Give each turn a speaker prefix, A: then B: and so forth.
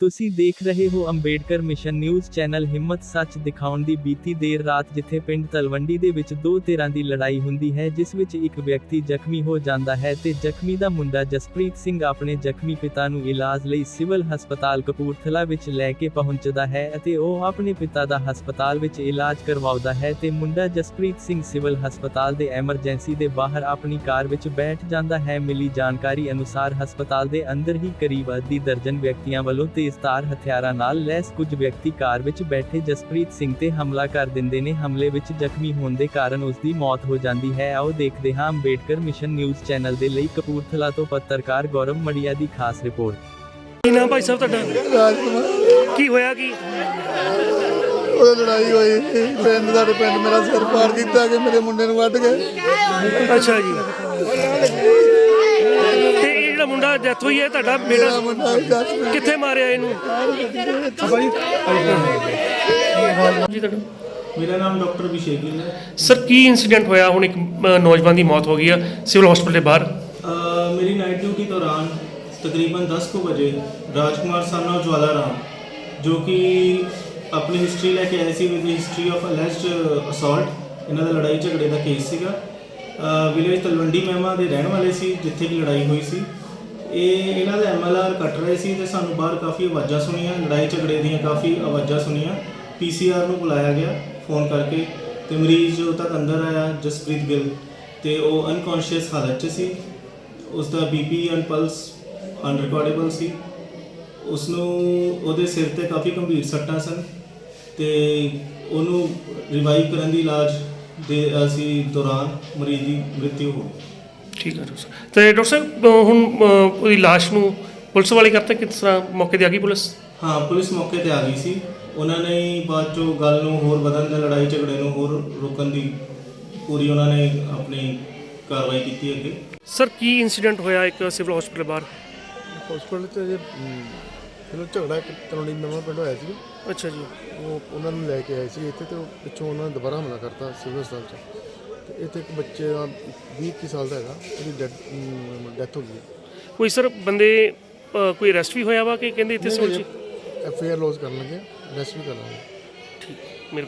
A: ਤੁਸੀਂ ਦੇਖ ਰਹੇ ਹੋ ਅੰਬੇਡਕਰ ਮਿਸ਼ਨ ਨਿਊਜ਼ ਚੈਨਲ ਹਿੰਮਤ ਸੱਚ ਦਿਖਾਉਣ ਦੀ ਬੀਤੀ ਦੇਰ ਰਾਤ ਜਿੱਥੇ ਪਿੰਡ ਤਲਵੰਡੀ ਦੇ ਵਿੱਚ ਦੋ ਧਿਰਾਂ ਦੀ ਲੜਾਈ ਹੁੰਦੀ ਹੈ, ਜਿਸ ਵਿੱਚ ਇੱਕ ਵਿਅਕਤੀ ਜ਼ਖਮੀ ਹੋ ਜਾਂਦਾ ਹੈ ਤੇ ਜ਼ਖਮੀ ਦਾ ਮੁੰਡਾ ਜਸਪ੍ਰੀਤ ਸਿੰਘ ਆਪਣੇ ਜ਼ਖਮੀ ਪਿਤਾ ਨੂੰ ਇਲਾਜ ਲਈ ਸਿਵਲ ਹਸਪਤਾਲ ਕਪੂਰਥਲਾ ਵਿੱਚ ਲੈ ਕੇ ਪਹੁੰਚਦਾ ਹੈ ਅਤੇ ਉਹ ਆਪਣੇ ਪਿਤਾ ਦਾ ਹਸਪਤਾਲ ਵਿੱਚ ਇਲਾਜ ਕਰਵਾਉਂਦਾ ਹੈ ਤੇ ਮੁੰਡਾ ਜਸਪ੍ਰੀਤ ਸਿੰਘ ਸਿਵਲ ਹਸਪਤਾਲ ਦੇ ਐਮਰਜੈਂਸੀ ਦੇ ਬਾਹਰ ਆਪਣੀ ਕਾਰ ਵਿੱਚ ਬੈਠ ਜਾਂਦਾ ਹੈ। ਮਿਲੀ ਜਾਣਕਾਰੀ ਅਨੁਸਾਰ ਹਸਪਤਾਲ ਦੇ ਅੰਦਰ ਹੀ ਕਰੀਬ ਅੱਧੀ ਦਰਜਨ ਵਿਅਕਤੀਆਂ ਵੱਲੋਂ ਤੇਜ਼ਧਾਰ ਹਥਿਆਰਾਂ ਨਾਲ ਲੈਸ ਕੁਝ ਵਿਅਕਤੀ ਕਾਰ ਵਿੱਚ ਬੈਠੇ ਜਸਪ੍ਰੀਤ ਸਿੰਘ ਤੇ ਹਮਲਾ ਕਰ ਦਿੰਦੇ ਨੇ। ਹਮਲੇ ਵਿੱਚ ਜ਼ਖਮੀ ਹੋਣ ਦੇ ਕਾਰਨ ਉਸ ਦੀ ਮੌਤ ਹੋ ਜਾਂਦੀ ਹੈ। ਆਓ ਦੇਖਦੇ ਹਾਂ ਅੰਬੇਡਕਰ ਮਿਸ਼ਨ ਨਿਊਜ਼ ਚੈਨਲ ਦੇ ਲਈ ਕਪੂਰਥਲਾ ਤੋਂ ਪੱਤਰਕਾਰ ਗੌਰਵ ਮੜੀਆ ਦੀ ਖਾਸ ਰਿਪੋਰਟ।
B: ਕੀ ਨਾਮ ਭਾਈ ਸਾਹਿਬ ਤੁਹਾਡਾ?
C: ਰਾਜਕੁਮਾਰ।
B: ਕੀ ਹੋਇਆ ਕੀ?
C: ਉਹ ਲੜਾਈ ਹੋਈ ਪਿੰਡ ਸਾਡੇ ਪਿੰਡ ਮੇਰਾ ਸਿਰ ਪਾੜ ਕੀਤਾ ਕਿ ਮੇਰੇ ਮੁੰਡੇ ਨੂੰ ਵੱਢ ਗਏ।
B: ਅੱਛਾ ਜੀ। ਮੁੰਡਾ ਡੈਥ ਹੋਈ ਹੈ ਤੁਹਾਡਾ
C: ਮੇਰਾ
B: ਬੇਟਾ ਕਿੱਥੇ ਮਾਰਿਆ ਇਹਨੂੰ? ਜੀ ਤੁਹਾਡਾ?
D: ਮੇਰਾ ਨਾਮ ਡਾਕਟਰ ਅਭਿਸ਼ੇਕ ਗਿੱਲ ਹੈ।
B: ਸਰ ਕੀ ਇਨਸੀਡੈਂਟ ਹੋਇਆ? ਹੁਣ ਇੱਕ ਅ, ਨੌਜਵਾਨ ਦੀ ਮੌਤ ਹੋ ਗਈ ਆ ਸਿਵਲ ਹਸਪੀਟਲ ਦੇ ਬਾਹਰ।
D: ਮੇਰੀ ਨਾਈਟ ਡਿਊਟੀ ਦੌਰਾਨ ਤਕਰੀਬਨ 10 ਕੁ ਵਜੇ ਰਾਜਕੁਮਾਰ ਸਾਨਾ ਜਵਾਲਾ ਰਾਮ ਜੋ ਕਿ ਆਪਣੀ ਹਿਸਟਰੀ ਲੈ ਕੇ ਆਏ ਸੀ with history of alleged assault ਇਹਨਾਂ ਦਾ ਲੜਾਈ ਝਗੜੇ ਦਾ ਕੇਸ ਸੀਗਾ। ਵਿਲੇਜ ਤਲਵੰਡੀ ਮਹਿਮਾ ਦੇ ਰਹਿਣ ਵਾਲੇ ਸੀ ਜਿੱਥੇ ਕਿ ਲੜਾਈ ਹੋਈ ਸੀ। ਇਹ ਇਹਨਾਂ ਦਾ ਐਮਐਲਆਰ ਕੱਟ ਰਹੇ ਸੀ ਤੇ ਸਾਨੂੰ ਬਾਹਰ ਕਾਫੀ ਆਵਾਜ਼ਾਂ ਸੁਣੀਆਂ, ਲੜਾਈ ਝਗੜੇ ਦੀਆਂ ਕਾਫੀ ਆਵਾਜ਼ਾਂ ਸੁਣੀਆਂ। ਪੀਸੀਆਰ ਨੂੰ ਬੁਲਾਇਆ ਗਿਆ ਫੋਨ ਕਰਕੇ ਤੇ ਮਰੀਜ਼ ਜੋ ਤੱਕ ਅੰਦਰ ਆਇਆ, ਜਸਪ੍ਰੀਤ ਗਿੱਲ। ਤੇ ਉਹ ਅਨਕੌਂਸ਼ੀਅਸ ਹਾਲਤ 'ਚ ਸੀ। ਉਸ ਦਾ ਬੀਪੀ ਐਂਡ ਪਲਸ ਅਨਰਿਕਾਰਡੇਬਲ ਸੀ। ਉਸ ਨੂੰ ਉਹਦੇ ਸਿਰ ਤੇ ਕਾਫੀ ਗੰਭੀਰ ਸੱਟਾਂ ਸਨ ਤੇ ਉਹਨੂੰ ਰਿਵਾਈਵ ਕਰਨ ਦੀ ਇਲਾਜ ਦੇ ਅਸੀਂ ਦੌਰਾਨ ਮਰੀਜ਼ ਦੀ ਮ੍ਰਿਤਿੂ ਹੋ ਗਈ।
B: ਠੀਕ ਹੈ ਡਾਕਟਰ ਸਾਹਿਬ। ਤੇ ਡਾਕਟਰ ਸਾਹਿਬ ਹੁਣ ਉਹਦੀ ਲਾਸ਼ ਨੂੰ ਪੁਲਿਸ ਵਾਲੇ ਕਰਤੇ ਕਿਸ ਤਰ੍ਹਾਂ ਮੌਕੇ ਤੇ ਆ ਗਈ ਪੁਲਿਸ?
D: ਹਾਂ ਪੁਲਿਸ ਮੌਕੇ ਤੇ ਆ ਗਈ ਸੀ। ਉਹਨਾਂ ਨੇ ਹੀ ਬਾਅਦ ਚੋਂ ਗੱਲ ਨੂੰ ਹੋਰ ਵਧਣ ਦਾ ਲੜਾਈ ਝਗੜੇ ਨੂੰ ਹੋਰ ਰੋਕਣ ਦੀ ਪੂਰੀ ਉਹਨਾਂ ਨੇ ਆਪਣੀ ਕਾਰਵਾਈ ਕੀਤੀ ਅੱਗੇ।
B: ਸਰ ਕੀ ਇਨਸੀਡੈਂਟ ਹੋਇਆ ਇੱਕ ਸਿਵਲ ਹਸਪੀਟਲ ਬਾਹਰ?
C: ਹਸਪੀਟਲ ਚ ਜੇ ਚਲੋ ਝਗੜਾ ਇੱਕ ਤਲੋੜੀ ਨਵਾਂ ਪਿੰਡ ਹੋਇਆ ਸੀ।
B: ਅੱਛਾ ਜੀ।
C: ਉਹ ਉਹਨਾਂ ਨੂੰ ਲੈ ਕੇ ਆਏ ਸੀ ਇੱਥੇ ਤੇ ਉਹ ਪਿੱਛੋਂ ਉਹਨਾਂ ਨੇ ਦੁਬਾਰਾ ਹਮਲਾ ਕਰਤਾ ਸਿਵਲ ਹਸਪਤਾਲ ਚ। ਤੇ ਇੱਥੇ ਇੱਕ ਬੱਚੇ ਦਾ 20 ਕੁ ਸਾਲ ਦਾ ਹੈਗਾ ਉਹਦੀ ਡੈਥ ਹੋ ਗਈ
B: ਕੋਈ ਸਰ ਬੰਦੇ ਅ, ਕੋਈ ਅਰੈਸਟ ਵੀ ਹੋਇਆ ਵਾ ਕਿ ਕਹਿੰਦੇ ਇੱਥੇ ਸਿਵਲ ਚ
C: ਐਫ ਆਈ ਆਰ ਲੌਜ ਕਰਨ ਲੱਗੇ ਰੈਸਟ ਵੀ ਕਰ ਲਾਂਗੇ।
B: ਠੀਕ ਮੇਰੇ